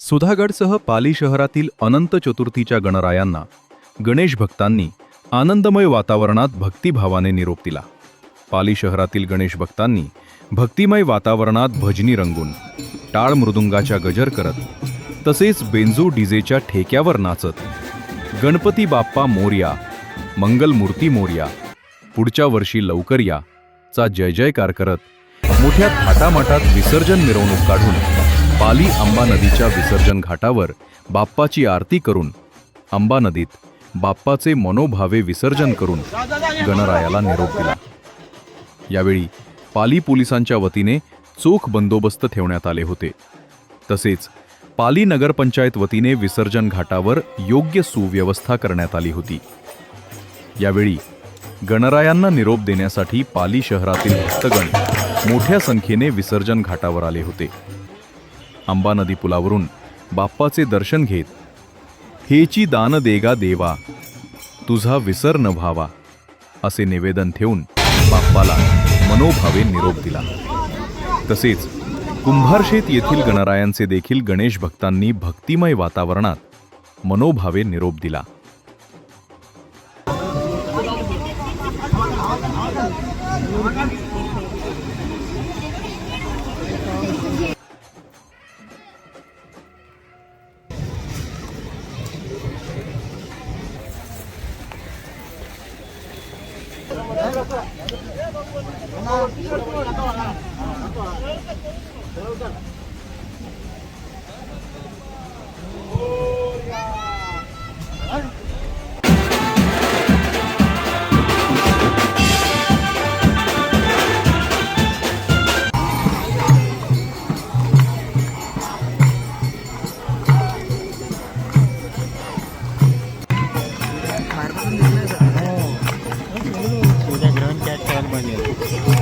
सुधागडसह पाली शहरातील अनंत चतुर्थीच्या गणरायांना गणेश भक्तांनी आनंदमय वातावरणात भक्तिभावाने निरोप दिला. पाली शहरातील गणेश भक्तांनी भक्तिमय वातावरणात भजनी रंगून टाळ मृदुंगाच्या गजर करत तसेच बेंजू डीजेच्या ठेक्यावर नाचत गणपती बाप्पा मोर्या मंगलमूर्ती मोर्या पुढच्या वर्षी लवकर या चा जय जयकार करत मोठ्या थाटामाटात विसर्जन मिरवणूक काढून पाली आंबा नदीच्या विसर्जन घाटावर बाप्पाची आरती करून आंबा नदीत बाप्पाचे मनोभावे विसर्जन करून गणरायाला निरोप दिला. यावेळी पाली पोलिसांच्या वतीने चोख बंदोबस्त ठेवण्यात आले होते. तसेच पाली नगरपंचायत वतीने विसर्जन घाटावर योग्य सुव्यवस्था करण्यात आली होती. यावेळी गणरायांना निरोप देण्यासाठी पाली शहरातील भक्तगण मोठ्या संख्येने विसर्जन घाटावर आले होते. आंबा नदी पुलावरून बाप्पाचे दर्शन घेत हेची दान देगा देवा तुझा विसर न व्हावा असे निवेदन ठेवून बाप्पाला मनोभावे निरोप दिला. तसेच कुंभारशेत येथील गणरायांचे देखील गणेश भक्तांनी भक्तिमय वातावरणात मनोभावे निरोप दिला. Marcos, внимание.